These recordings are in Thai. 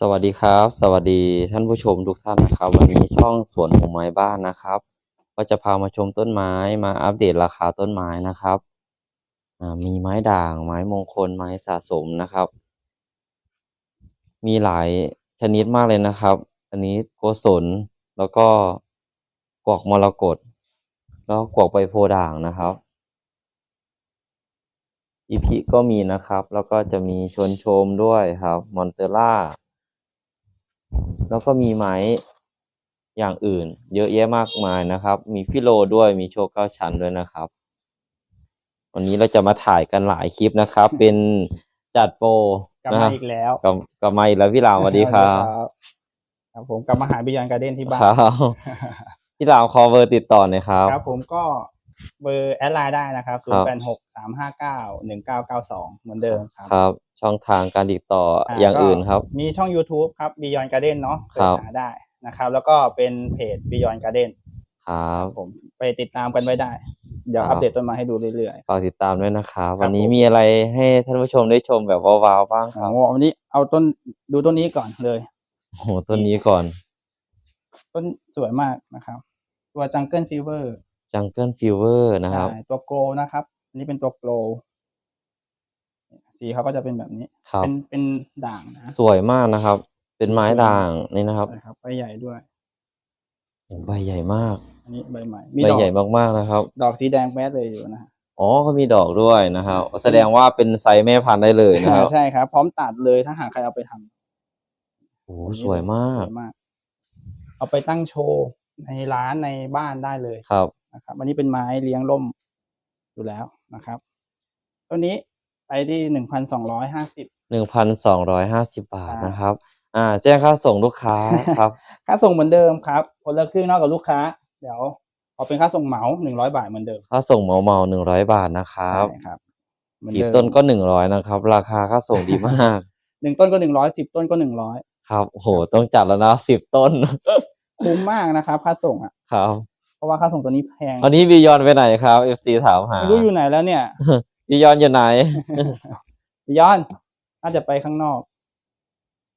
สวัสดีครับ สวัสดีท่านผู้ชมทุกท่านนะครับ วันนี้ช่องสวนของไม้บ้านนะครับ ก็จะพามาชมต้นไม้มาอัปเดตราคาต้นไม้นะครับมีไม้ด่าง ไม้มงคลไม้สะสมนะครับ มีหลายชนิดมากเลยนะครับ อันนี้โกศลแล้วก็กวกมรกตแล้วกวกใบโพด่างนะครับ อีพิก็มีนะครับ แล้วก็จะมีชวนโชมด้วยครับ มอนเตล่า แล้วก็มีไม้อย่างอื่น เยอะแยะมากมายนะครับ มีพิโลด้วยมีโชว์เก้าชั้นด้วยนะครับ วันนี้เราจะมาถ่ายกันหลายคลิปนะครับ เป็นจัดโปรกลับนะคมารับอีกแล้วกลับกลับมาอีกแล้วพี่หลามสวัสดีครับครับ ผมกลับมาหาบิยอนการ์เด้นที่บ้านครับพี่หลามขอเบอร์ติดต่อหน่อยครับ ครับผมก็ เบอร์แอดไลน์ได้นะครับครั0บ8 6 3 5 9 1 9 9 2เหมือนเดิมครับครับ ช่องทางการติดต่ออ่าอย่างก็อื่นครับ มีช่อง YouTube ครับ Beyond Garden เนาะครับเสิร์ชหาได้นะครับ แล้วก็เป็นเพจ Beyond Garden ครับผมไปติดตามกันไว้ได้ เดี๋ยวครับอัปเดตต้นไม้ให้ดูเรื่อยฝากติดตามด้วยนะครับ วันนี้ผมมีอะไรให้ท่านผู้ชมได้ชมแบบว้าวๆบ้างๆครับโอ้วันนี้เอาต้นดูต้นนี้ก่อนเลยโอ้โหต้นนี้ก่อน ต้นสวยมากนะครับ ตัว Jungle Fever จังเกิลฟิวเวอร์นะครับ ใช่ ตัวโกลนะครับ อันนี้เป็นตัวโกลสีเขาก็จะเป็นแบบนี้ครับเป็นเป็นด่างนะ สวยมากนะครับ เป็นไม้ด่างนี่นะครับใช่ครับใบใหญ่ด้วยโอ้ใบใหญ่มาก อันนี้ใบใหม่มีใบดอกใหญ่มากๆนะครับ ดอกสีแดงแป๊ดเลยอยู่นะฮะอ๋อเขามีดอกด้วยนะครับ แสดงว่าเป็นไซส์แม่พันธุ์ได้เลยนะครับ ใช่ครับ พร้อมตัดเลยถ้าหากใครเอาไปทำโอ้โหสวยมากสวยมาก เอาไปตั้งโชว์ในร้านในบ้านได้เลยครับ นะครับอันนี้เป็นไม้เลี้ยงร่มอยู่แล้วนะครับ ตัวนี้ไปที่หนึ่งพันสองร้อยห้าสิบหนึ่งพันสองร้อยห้าสิบบาทครับนะครับ อ่า แจ้งค่าส่งลูกค้าครับ ค่าส่งเหมือนเดิมครับคนละครึ่งนอกกับลูกค้า เดี๋ยวเอาเป็นค่าส่งเหมาหนึ่งร้อยบาทเหมือนเดิม ค่าส่งเหมาเมาหนึ่งร้อยบาทนะครับใช่ครับเหมือนกี่เดิมต้นก็หนึ่งร้อยนะครับ ราคาค่าส่งดีมากหนึ่งต้นก็หนึ่งร้อยสิบต้นก็หนึ่งร้อยครับโอ้โหต้องจัดแล้วนะสิบต้น คุ้มมากนะครับ ค่าส่งอะครับเพ ราะว่าค่าส่งตัวนี้แพงวันนี้บียอนไปไหนครับ FC ถามหาไม่รู้อยู่ไหนแล้วเนี่ยบียอนอยู่ไหนบิยอนน่าจะไปข้างนอก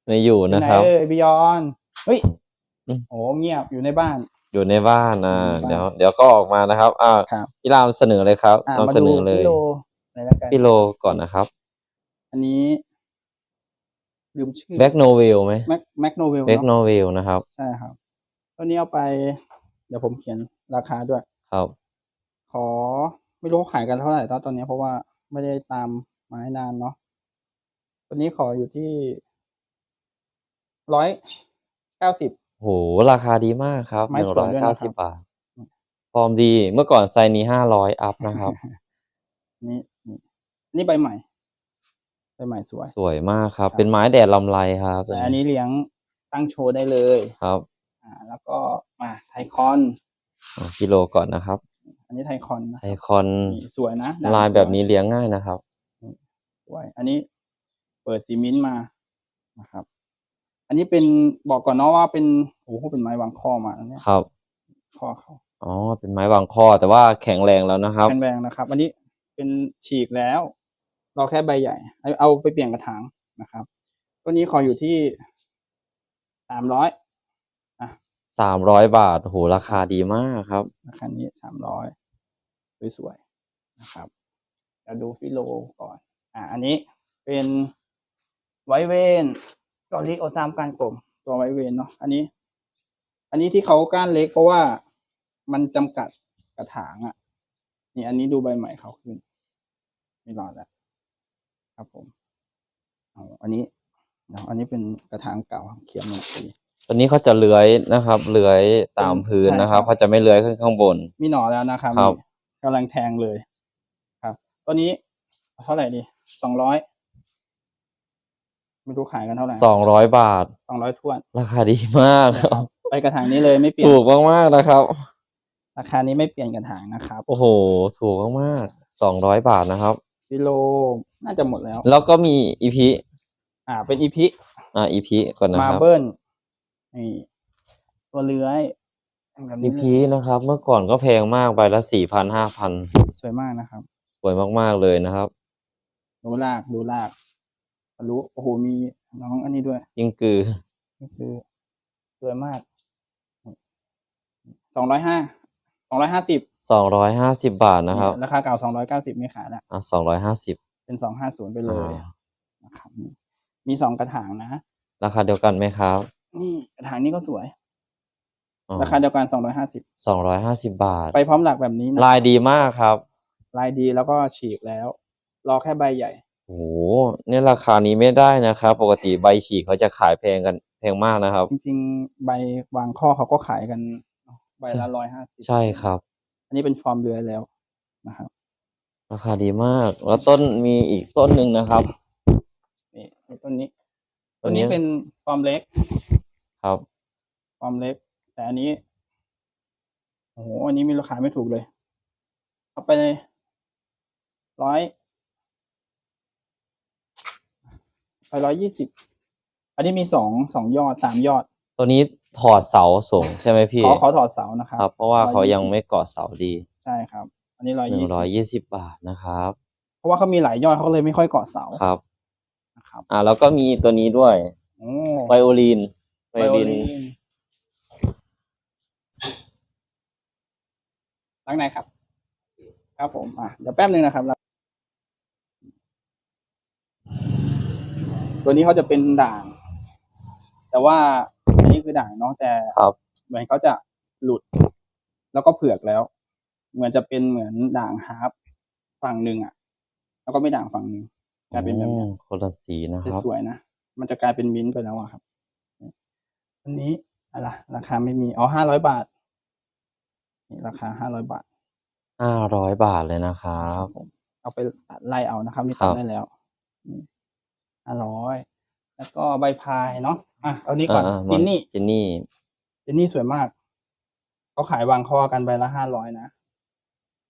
ไม่อยู่อยู่นะไหนครับเอ้ยบิยอนเฮ้ยอืมโอ้เงียบอยู่ในบ้าน อยู่ในบ้านอ่าอยู่ในบ้านเดี๋ยวเดี๋ยวก็ออกมานะครับอ่าครับพี่รามเสนอเลยครับอ่านำมาเสนดูอเลยพี่โลไหนแล้วกันพี่โลก่อนนะครับ อันนี้ลืมชื่อแบ็กโนเวลไหมแม็กแม็กโนเวลแบ็กโนเวลนะครับใช่ครับตัวนี้เอาไป เดี๋ยวผมเขียน ราคาด้วย ครับ ขอไม่รู้เขาขายกันเท่าไหร่ตอนนี้เพราะว่าไม่ได้ตามไม้นานเนาะตัวนี้ขออยู่ที่ร้อยเก้าสิบโห ราคาดีมากครับหไม้นึ่งสวยร้อยด้วยเก้านะครัสิบบบาท ฟอร์มดี เมื่อก่อนไซส์นี้ห้าร้อยอัพนะครับ นี่นี่นี่ใบใหม่ใบใหม่สวย สวยมากครับ ครับ เป็นไม้แดดลำไรครับแต่อันนี้เลี้ยงตั้งโชว์ได้เลย ครับ อ่า แล้วก็มาไทคอน อ่าพี่โลก่อนนะครับ อันนี้ไทคอนนะไอคอนนี่สวยนะด่งลายแบบสวนี้เลี้ยงง่ายนะครับสวยอันนี้เปิดซีมินต์มานะครับ อันนี้เป็นบอกก่อนเนาะว่าเป็นโอ้โหเป็นไม้วางข้อมาอันเนี้ยครับข้อเขาอ๋อเป็นไม้วางข้อแต่ว่าแข็งแรงแล้วนะครับแข็งแรงนะครับ อันนี้เป็นฉีกแล้ว เราแค่ใบใหญ่ เอาเอาไปเปลี่ยนกระถางนะครับ ตัวนี้ขออยู่ที่สามร้อย สามร้อยบาทโหราคาดีมากครับ ราคานี้สามร้อยสวยๆนะครับ เราดูฟิโลก่อน อ่าอันนี้เป็นไวเวนลอริโอซามการกลมตัวไวเวนเนาะอันนี้ อันนี้ที่เขาก้านเล็กเพราะว่ามันจำกัดกระถางอะ นี่อันนี้ดูใบใหม่เขาขึ้น ไม่รอดแล้วครับผมอ,อันนี้เนาะอันนี้เป็นกระถางเก่าเขียนหนึ่งปี ตัวนี้เขาจะเลื้อยนะครับ เลื้อยตามพื้นใช่นะครับครับเขาจะไม่เลื้อยขึ้นข้างบน มีหน่อแล้วนะครับครับนี่กำลังแทงเลย ครับตัวนี้เท่าไหร่ดีสองร้อยไม่รู้ขายกันเท่าไหร่สองร้อยบาท สองร้อยทวนราคาดีมากครับไปกระถางนี้เลยไม่เปลี่ยนถูกมากๆนะครับ ราคานี้ไม่เปลี่ยนกระถางนะครับโอ้โห ถูกมากๆสองร้อยบาทนะครับกิโลน่าจะหมดแล้ว แล้วก็มีอีพีอ่า เป็นอีพิอ่าอีพีก่อนนะมาครับเบิล นี่ตัวเลื้อยแบบอีนี้เลพียนะครับ เมื่อก่อนก็แพงมากใบละสี่พันห้าพันสวยมากนะครับ สวยมากๆเลยนะครับ ดูลากดูลากทะลุโอ้โหมีน้องอันนี้ด้วยยิงกือนี่คือสวยมากสองร้อยห้าสองร้อยห้าสิบสองร้อยห้าสิบบาทนะครับราคาเก่าสองร้อยเก้าสิบไม่ขายละอะสองร้อยห้าสิบเป็นสองห้าศูนย์ไปเลยอ่านะครับนี่มีสองกระถางนะ ราคาเดียวกันไหมครับ นี่กระถางนี้ก็สวย ราคาเดียวกันสองร้อยห้าสิบสองร้อยห้าสิบบาท ไปพร้อมหลักแบบนี้นะลายดีมากครับ ลายดีแล้วก็ฉีกแล้ว รอแค่ใบใหญ่โอ้โหเนี่ยราคานี้ไม่ได้นะครับ ปกติใบฉีกเขาจะขายแพงกันแพงมากนะครับ จริงๆ ใบวางข้อเขาก็ขายกัน ใบละร้อยห้าสิบใช่ครับ อันนี้เป็นฟอร์มเรือยแล้วนะครับ ราคาดีมาก แล้วต้นมีอีกต้นหนึ่งนะครับนี่นี่ต้นนี้ ต้ต้นนนี้นี้เป็นฟอร์มเล็ก ครับฟอร์มเล็ก แต่อันนี้โอ้โหอันนี้มีราคาไม่ถูกเลย เอาไปเลยร้อยไปร้อยยี่สิบอันนี้มีสองสองยอดสามยอด ตัวนี้ถอดเสาส่งใช่ไหมพี่ขอขอถอดเสานะครับครับ เพราะว่าเขา120ยังไม่เกาะเสาดีใช่ครับ อันนี้ร้อยหนึ่ยี่งสิร้อยบยี่สิบบาทนะครับ เพราะว่าเขามีหลายยอดเขาเลยไม่ค่อยเกาะเสาครับนะครับ อ่าแล้วก็มีตัวนี้ด้วยโอ้ไวโอลิน ไวไวโอโอลินลิน ล้างไหนครับ ครับผมอะเดี๋ยวแป๊บนึงนะครับ ตัวนี้เขาจะเป็นด่าง แต่ว่าอันนี้คือด่างเนาะแต่ครับ เหมือนเขาจะหลุด แล้วก็เผือกแล้ว เหมือนจะเป็นเหมือนด่างฮาร์ปฝั่งหนึ่งอะ แล้วก็ไม่ด่างฝั่งหนึ่งกลายเป็นแบบนี้อืมคนละสีนะครับ สวยๆนะมันจะกลายเป็นมิ้นท์ไปแล้วอะครับ อันนี้อะไรราคาไม่มีอ๋อห้าร้อยบาทนี่ราคาห้าร้อยบาทห้าร้อยบาทเลยนะครับเอาไปตัดไล่เอานะครับ นี่ครัตัดบได้แล้วนี่ห้าร้อยแล้วก็ใบพายเนาะอะเอานี้ก่อนอ่าจินนี่จินนี่จินนี่สวยมากเขาขายวางคอกันใบละห้าร้อยนะ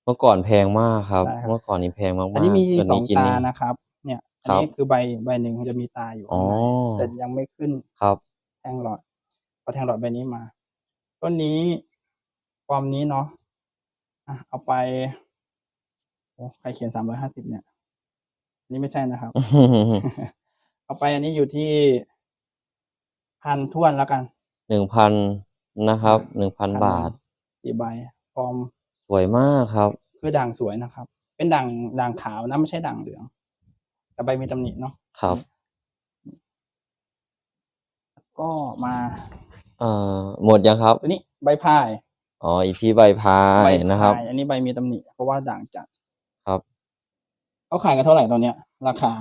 เมื่อก่อนแพงมากครับใช่ครับเมื่อก่อนนี้แพงมากๆอันนี้มีตัวสองจินตานี่นะครับ เนี่ย อันครับนี้คือใบใบหนึ่งจะมีตาอยู่อ๋อข้างในแต่ยังไม่ขึ้นครับแทงหลอด เอาแทงหลอดใบนี้มาต้นนี้ฟอร์มนี้เนาะอะเอาไปโอ้ใครเขียนสามร้อยห้าสิบเนี่ยอันนี่ไม่ใช่นะครับ เอาไปอันนี้อยู่ที่พันท้วนแล้วกันหนึ่งพันนะครับหนึ่งพันบาทสี่ใบฟอร์มสวยมากครับ คือด่างสวยนะครับ เป็นด่างด่างขาวนะไม่ใช่ด่างเหลือง แต่ใบมีตำหนิเนาะครับ ก็มา เอ่อหมดยังครับ ตัวนี้ใบพายอ๋ออีพีใบพายใบนะครับพายอันนี้ใบมีตำหนิเพราะว่าด่างจัดครับ เขาขายกันเท่าไหร่ตอนเนี้ย ราคา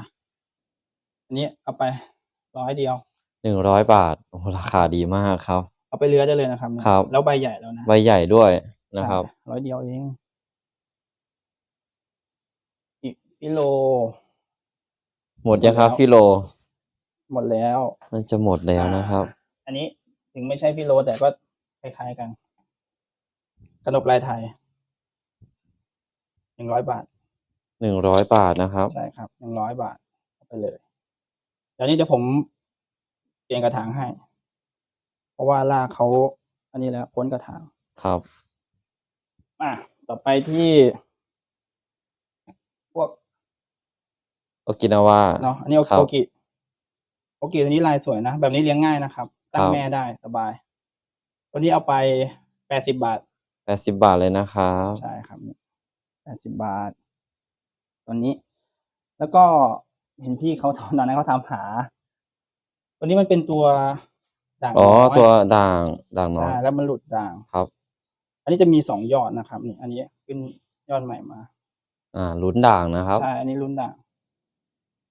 อันนี้เอาไปร้อยเดียวหนึ่งร้อยบาทโอ้โหราคาดีมากครับ เอาไปเลื้อยได้เลยนะครับเนี่ยครับ แล้วใบใหญ่แล้วนะใบใหญ่ด้วยนะครับใช่ร้อยเดียวเองอีกกิโล หมดยังครับหมดแล้วพี่โล หมดแล้ว มันจะหมดแล้วนะครับอ่าอันนี้ ถึงไม่ใช่ฟิโล แต่ก็คล้ายๆกันกระนกลายไทยหนึ่งร้อยบาทหนึ่งร้อยบาทนะครับใช่ครับหนึ่งร้อยบาทเอาไปเลยเดี๋ยวนี้เดี๋ยวผมเปลี่ยนกระถางให้ เพราะว่าลากเขาอันนี้แล้วพ้นกระถางครับอะต่อไปที่ พวกโอกินาว่าเนาะอันนี้โอครับโอกิโอกิตัวนี้ลายสวยนะ แบบนี้เลี้ยงง่ายนะครับ ตั้คงรับแม่ได้สบายตัวนี้เอาไปแปดสิบบาทแปดสิบบาทเลยนะครับใช่ครับแปดสิบบาท ตัวนี้ แล้วก็เห็นพี่เขาตอนนั้นเขาทำหา ตัวนี้มันเป็นตัวด่างอ๋อน้ยตัวด่างด่างน้อยใช่แล้วมันหลุดด่างครับ อันนี้จะมีสองยอดนะครับนี่อันนี้ขึ้นยอดใหม่มา อ่าลุ้นด่างนะครับใช่อันนี้รุ่นด่าง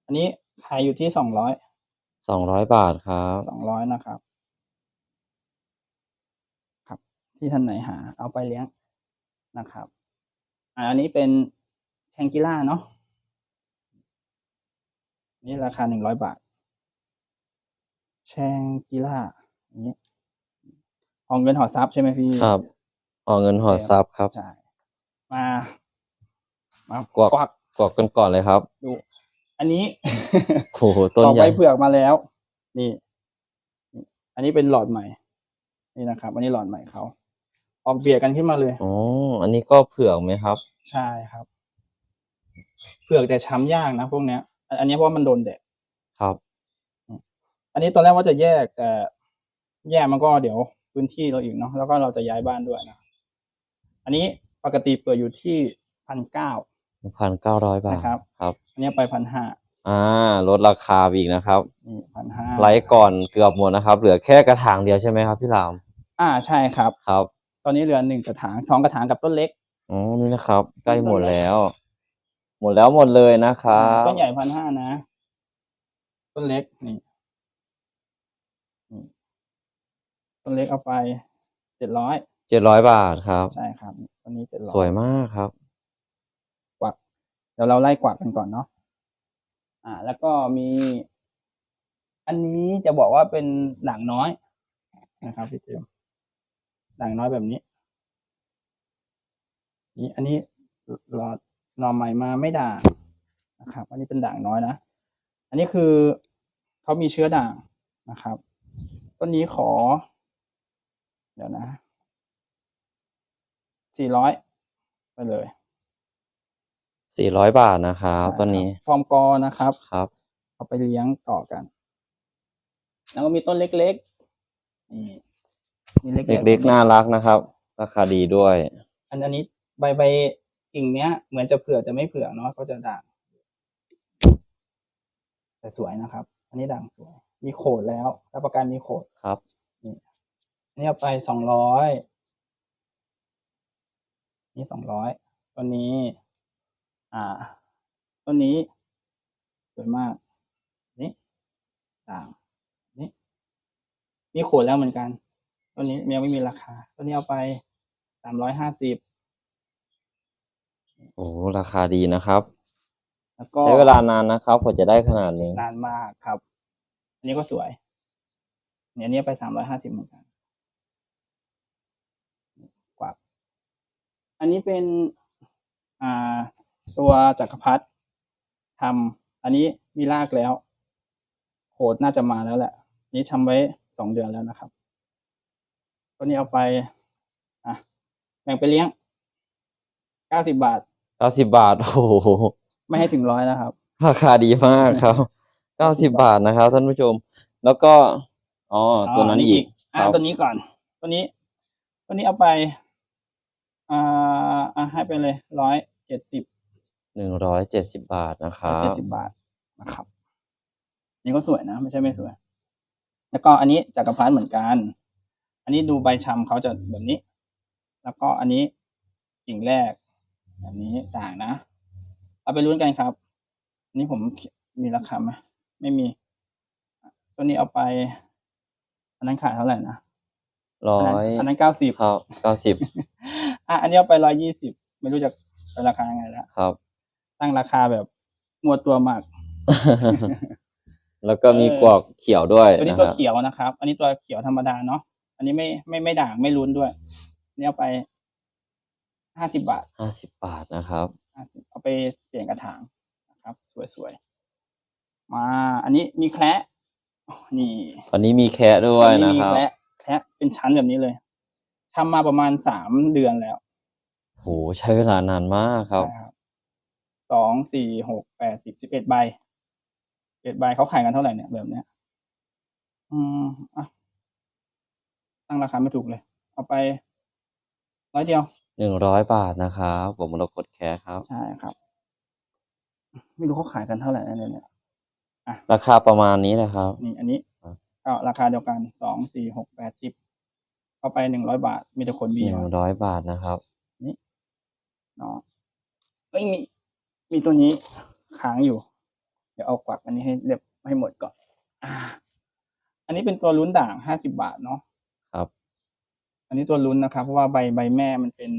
อันนี้ขายอยู่ที่สองร้อยสองร้อยบาทครับสองร้อยนะครับ ครับ ที่ท่านไหนหา เอาไปเลี้ยงนะครับอ่าอันนี้เป็นแชงกิล่าเนาะนี่ราคาหนึ่งร้อยบาท แชงกิล่าอันนี้ออกเงินหอทรัพย์ใช่ไหมพี่ครับออกเงินหอดซับครับใช่มามากวักกวักกดกันก่อนเลยครับ ดู อันนี้โอ้โหต้นออกใหใบญ่เผือกมาแล้วนี่นี่ อันนี้เป็นหลอดใหม่ นี่นะครับ อันนี้หลอดใหม่เขา ออกเบียดกันขึ้นมาเลย อ๋อ อันนี้ก็เผือกไหมครับ ใช่ครับ เผือกแต่ช้ำยากนะพวกเนี้ย อันอันนี้เพราะว่ามันโดนแดด ครับ อันนี้ตอนแรกว่าจะแยกแต่แยกมันก็เดี๋ยวพื้นที่เราอีกเนาะ แล้วก็เราจะย้ายบ้านด้วยนะ อันนี้ปกติเปิดอยู่ที่พันเก้าพันเก้าร้อยบาทนะครับ ครับ อันนี้ไปพันห้าอ่า ลดราคาอีกนะครับนี่พันห้าไลฟ์ก่อนเกือบหมดนะครับ เหลือแค่กระถางเดียวใช่ไหมครับพี่ราม อ่า ใช่ครับ ครับต อนนี้เหลือหนึ่งกระถางสองกระถางกับต้นเล็กอ๋อนี่นะครับ ใกล้หมดแล้ว หมดแล้วหมดเลยนะครับต้นใหญ่พันห้านะ ต้นเล็กนี่นี่ต้นเล็กเอาไปเจ็ดร้อยเจ็ดร้อยบาทครับ ใช่ครับต้นนี้เจ็ดร้อยสวยมากครับ กวักเดี๋ยวเราไล่กวักกันก่อนเนาะอ่า แล้วก็มี อันนี้จะบอกว่าเป็นด่างน้อยนะครับพี่เจมส์ ด่างน้อยแบบนี้ นี่อันนี้หลอดหน่อใหม่มาไม่ด่างนะครับ อันนี้เป็นด่างน้อยนะ อันนี้คือเขามีเชื้อด่างนะครับ ต้นนี้ขอ เดี๋ยวนะสี่ร้อยไปเลยสี่ร้อยบาทนะครับใช่ต้นนี้ครับฟอร์มกอนะครับครับเอาไปเลี้ยงต่อกัน แล้วก็มีต้นเล็กๆนี่ มีเล็กๆเด็กๆน่ารักนะครับ ราคาดีด้วย อันอันนี้ใบใบกิ่งเนี้ย เหมือนจะเผือกแต่ไม่เผือกเนาะก็จะด่างแต่สวยนะครับ อันนี้ด่างสวย มีโขดแล้วรับประกันมีโขดครับอันนี้เอาไปสองร้อยนี่สองร้อยต้นนี้ อ่าต้นนี้สวยมาก นี่ต่างนี่มีโขนแล้วเหมือนกัน ต้นนี้ยังไม่มีราคาต้นนี้เอาไปสามร้อยห้าสิบโอ้ราคาดีนะครับ แล้วก็ใช้เวลานานนะครับกว่าจะได้ขนาดนี้นานมากครับ อันนี้ก็สวย เนี่ยอันนี้ไปสามร้อยห้าสิบเหมือนกันกวักอันนี้เป็น อ่า ตัวจักรพรรดิทำอันนี้มีรากแล้วโหดน่าจะมาแล้วแหละ นี้ทำไว้สองเดือนแล้วนะครับ ตัวนี้เอาไปอะแบ่งไปเลี้ยงเก้าสิบบาท เก้าสิบบาท โอ้โห ไม่ให้ถึงร้อยนะครับ ราคาดีมากครับ เก้าสิบบาทนะครับ ท่านผู้ชม แล้วก็ อ๋อ ตัวนั้นอีกอ่าครับตัวนี้ก่อน ตัวนี้ ตัวนี้เอาไป อ่า อ่าให้ไปเลยร้อยเจ็ดสิบ หนึ่งร้อยเจ็ดสิบบาทนะคร้อยรัเจ็บดสิบบาทนะครับ นี่ก็สวยนะ ไม่ใช่ไม่สวย แล้วก็อันนี้จักรพรรดิเหมือนกัน อันนี้ดูใบชำเขาจะแบบนี้ แล้วก็อันนี้กิ่งแรก แบบนี้ต่างนะ เอาไปลุ้นกันครับ อันนี้ผมมีราคาไหมไม่มี ตัวนี้เอาไป อันนั้นขายเท่าไหร่นะร้ออันนั้นยอันนั้นเก้าสิบครับเก้าสิบอะอันนี้เอาไปร้อยยี่สิบไม่รู้จะเป็นราคายังไงแล้วครับ ตั้งราคาแบบมัวตัวมาก แล้วก็มีเออกวอกเขียวด้วยตัวนี้นะคตัวรับเขียวนะครับ อันนี้ตัวเขียวธรรมดาเนาะ อันนี้ไม่ไม่ไม่ด่างไม่ลุ้นด้วยอันนี้เอาไปห้าสิบบาทห้าสิบบาทนะครับ50เอาไปเปลี่ยนกระถางนะครับ สวยๆ มาอันนี้มีแคระนี่วันนี้มีแคะด้วยอันะมีครับแคระแคระเป็นชั้นแบบนี้เลยทำมาประมาณสามเดือนแล้วโหใช้เวลานานมากครับใช่ครับสองสี่หกแปดสิบสิบเอ็ดใบเอ็ดใบเขาขายกันเท่าไหร่เนี่ยแบบเนี้ย อืมอะ ตั้งราคาไม่ถูกเลย เอาไปร้อยเดียวหนึ่งร้อยบาทนะครับผมมรกตแคะครับ ใช่ครับ ไม่รู้เขาขายกันเท่าไหร่นะเนี่ยราคาประมาณนี้นะครับ นี่อันนี้ครับก็ราคาเดียวกันสองสี่หกแปดสิบเอาไปหนึ่งร้อยบาท มีแต่คนหบีนึ่งร้อยบาทนะครับเนาะเอ้ยมีมีตัวนี้ค้างอยู่ เดี๋ยวเอากวักอันนี้ให้เรียบให้หมดก่อน อ่า อันนี้เป็นตัวลุ้นด่างห้าสิบาทเนาะครับ อันนี้ตัวลุ้นนะครับ เพราะว่าใบใบแม่มันเป็น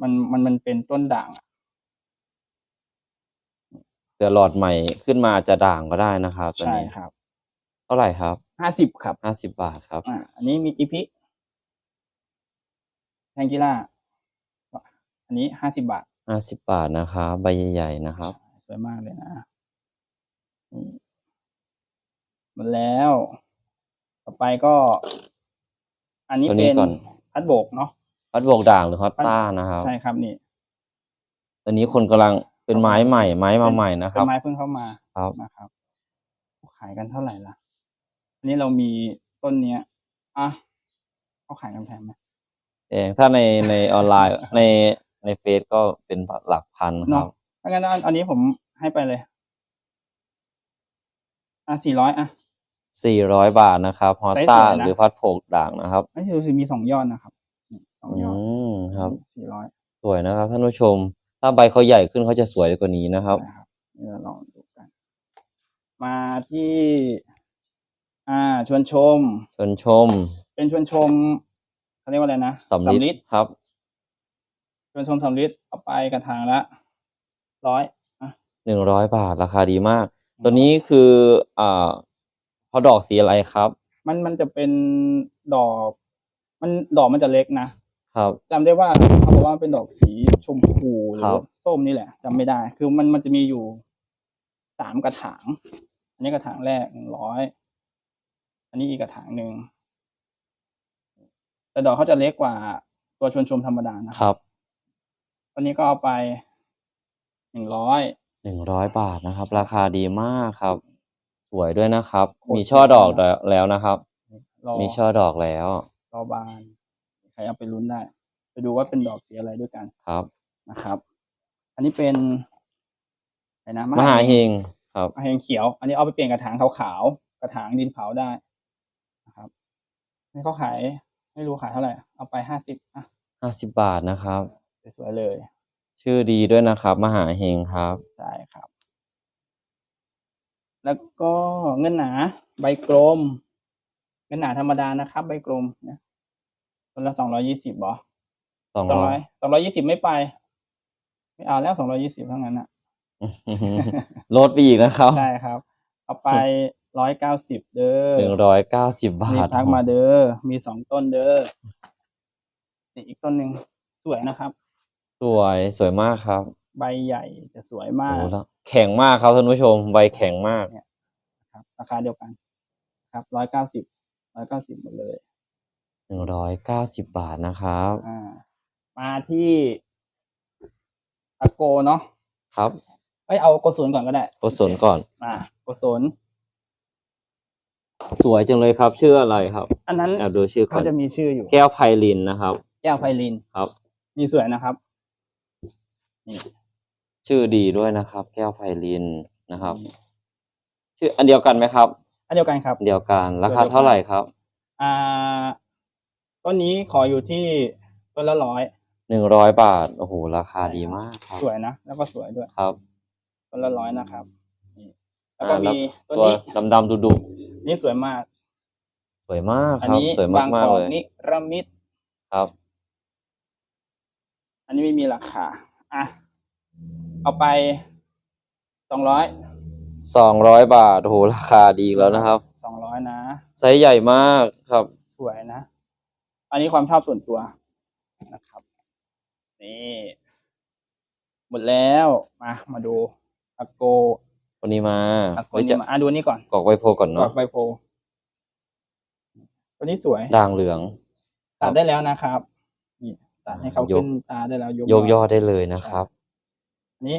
มันมันมันเป็นต้นด่างอะเผื่อหลอดใหม่ขึ้นมาจะด่างก็ได้นะครับตัวใช่นี้ครับเท่าไหร่ครับห้าสิบครับห้าสิบบาทครับ อ่าอันนี้มีอีพิแทงกิล่าอันนี้ห้าสิบาทห้าสิบบาทนะครับใบใหญ่ๆนะครับ สวยมากเลยนะนี่หมดแล้ว ต่อไปก็ อันนี้ตัวนี้เป็นก่อน พัดโบกเนาะฮอตบวกด่างหรือฮอตต้านะครับใช่ครับนี่ตอนนี้คนกำลังเป็นไม้ใหม่ ไม้มาใหม่นะคเป็รับนไม้เพิ่งเข้ามาครับ นะครับ ขายกันเท่าไหร่ล่ะ อันนี้เรามีต้นเนี้ยอะเขาขายกันแพงไหมเองถ้าในในออนไลน์ในในเฟซก็เป็นหลักพันคเนาะรับ ถ้างั้นอันอันนี้ผมให้ไปเลย อะสี่ร้อยอะ สี่ร้อยบาทนะครับฮอตไซส์ต้าสวยนะ หรือพัดโผกด่างนะครับไม่ใช่รู้สึกมีสองยอดนะครับนี่สองอืยอดมครับ สี่ร้อยสวยนะครับท่านผู้ชม ถ้าใบเขาใหญ่ขึ้นเขาจะสวยกว่านี้นะครับ นะครับนี่เราลองดูกัน มาที่ อ่า ชวนชม ชวนชมเป็นชวนชมเขาเรียกว่าอะไรนะสำลิดครับ ชวนชมสำลิดเอาไปกระถางละร้อยอะหนึ่งร้อยบาทราคาดีมาก ตัวนี้คืออ่า เพราะดอกสีอะไรครับ มันมันจะเป็นดอก มันดอกมันจะเล็กนะครับจำได้ว่าเขาบอกว่ามันเป็นดอกสีชมพูหรือครับว่าส้มนี่แหละจำไม่ได้ คือมันมันจะมีอยู่สามกระถาง อันนี้กระถางแรกหนึ่งร้อยอันนี้อีกกระถางหนึ่งแต่ดอกเขาจะเล็กกว่าตัวชวนชมธรรมดานะครับตัวนี้ก็เอาไปหนึ่งร้อยหนึ่งร้อยบาทนะครับ ราคาดีมากครับส วยด้วยนะครับโคตรมีช่อดอกสวยมากแล้วนะครับ รอมีช่อดอกแล้ว รอบาน ใครเอาไปลุ้นได้ ไปดูว่าเป็นดอกสีอะไรด้วยกันครับ นะครับ อันนี้เป็นอะไรนะมหาเฮงครับมหาเฮงเขียว อันนี้เอาไปเปลี่ยนกระถางขาวๆ กระถางดินเผาได้นะครับนี่เขาขายไม่รู้ขายเท่าไหร่ เอาไปห้าสิบอะห้าสิบบาทนะครับ สวยๆเลย ชื่อดีด้วยนะครับ มหาเฮงครับ ใช่ครับ แล้วก็เงินหนาใบกลม เงินหนาธรรมดานะครับ ใบกลมเนี่ยคนละสองร้อยี่สิบหรอสองสองร้ร้ออยยสองร้อยี่สิบไม่ไป ไม่เอาแล้วสองร้อยี่สิบทั้งนั้นอะลดไปอีกนะครับใช่ครับ เอาไปร้อยเก้าสิบเด้อหนึ่งร้อยเก้าสิบบานี่ททักมาเด้อมีสองต้นเด้อนี่อีกต้นหนึ่งสวยนะครับ สวยสวยมากครับ ใบใหญ่จะสวยมากโอ้แล้วแข็งมากครับท่านผู้ชม ใบแข็งมาก ครับ ราคาเดียวกัน ครับร้อยเก้าสิบร้อยเก้าสิบหมดเลย หนึ่งร้อยเก้าสิบบาทนะครับ อ่า มาที่ตะโกเนาะครับเอ้ยเอาโกศลก่อนก็ได้กดสนก่อนอ่าโกศลสวยจังเลยครับ ชื่ออะไรครับอันนั้นแอบดูชื่อก่เขาอนจะมีชื่ออยู่ แก้วไพลินนะครับ แก้วไพลินครับ นี่สวยนะครับ นี่ ชื่อดีด้วยนะครับ แก้วไพลินนะครับ ชื่ออันเดียวกันไหมครับ อันเดียวกันครับ อันเดียวกันราคาเดียวกันเท่าไหร่ครับ อ่าต้นนี้ขออยู่ที่ต้นละร้อยหนึ่งร้อยบาทโอ้โหราคาดีมากครับสวยนะแล้วก็สวยด้วยครับต้นละร้อยนะครับนี่แล้วก็อ่าแล้วมีตัวตัวนี้ดำดำดุดุนี่สวยมาก สวยมากอันครับนี้สวยบางมากกๆอกเลยนิรมิตครับ อันนี้ไม่มีราคาอะ เอาไปสองร้อยสองร้อยบาทโอ้โหราคาดีแล้วนะครับ สองร้อยนะ ไซส์ใหญ่มากครับ สวยนะ อันนี้ความชอบส่วนตัวนะครับ นี่ หมดแล้วมามาดูอาโกวันนี้มาอาโกเฮ้ยนี่จะมาอะดูอันนี้ก่อนกรอกใบโพก่อนดอเนาะกใบโพตัวนี้สวยด่างเหลือง ตัดได้แล้วนะครับนี่ตัดให้เขายก ขึ้นตาได้แล้วยกยกยอดได้เลยนะครับอั นนี้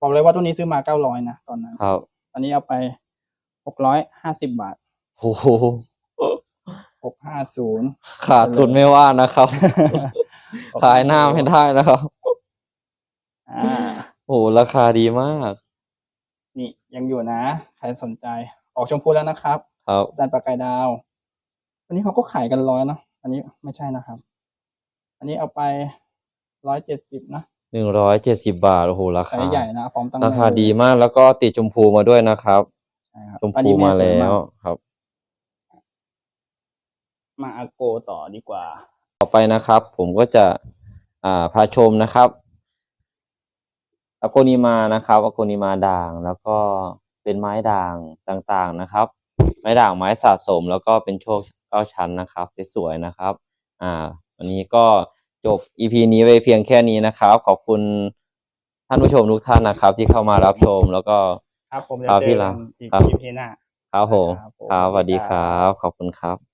บอกเลยว่าตัวนี้ซื้อมาเก้าร้อยนะตอนนั้นครับ อันนี้เอาไปหกร้อยห้าสิบบาทโอ้โหหกห้าศูนย์ขาดทุนไม่ว่านะครับ ขายหน้าไม่ได้นะครับอ่าโอ้โหราคาดีมาก นี่ยังอยู่นะ ใครสนใจ ออกชมพูแล้วนะครับ ครับจานปลากายดาว อันนี้เขาก็ขายกันร้อยเนาะอันนี้ไม่ใช่นะครับ อันนี้เอาไปร้อยเจ็ดสิบนะ หนึ่งร้อยเจ็ดสิบาทโอ้โหราไซคาส์ใหญ่นะพร้อมตั้งราคาแม่เลยดีมากแล้วก็ติดชมพูมาด้วยนะครับใช่ครับชมอันพูนี้มาสยแล้วกครับ มาอาโกต่อดีกว่า ต่อไปนะครับ ผมก็จะอ่าพาชมนะครับอโกนิมานะครับอโกนิมาด่างแล้วก็เป็นไม้ด่างต่างๆนะครับ ไม้ด่างไม้สะสมแล้วก็เป็นโชคเก้าชั้นนะครับสวยๆนะครับ อ่าวันนี้ก็ จบ EP นี้ไปเพียงแค่นี้นะครับ ขอบคุณท่านผู้ชมทุกท่านนะครับ ที่เข้ามารับชมแล้วก็ ครับผมจะครับเจพี่อรักักนอีกครับ ทีหน้า ครับผมครับผม ครับสวัสดีคครัรับบขอบคุณครับ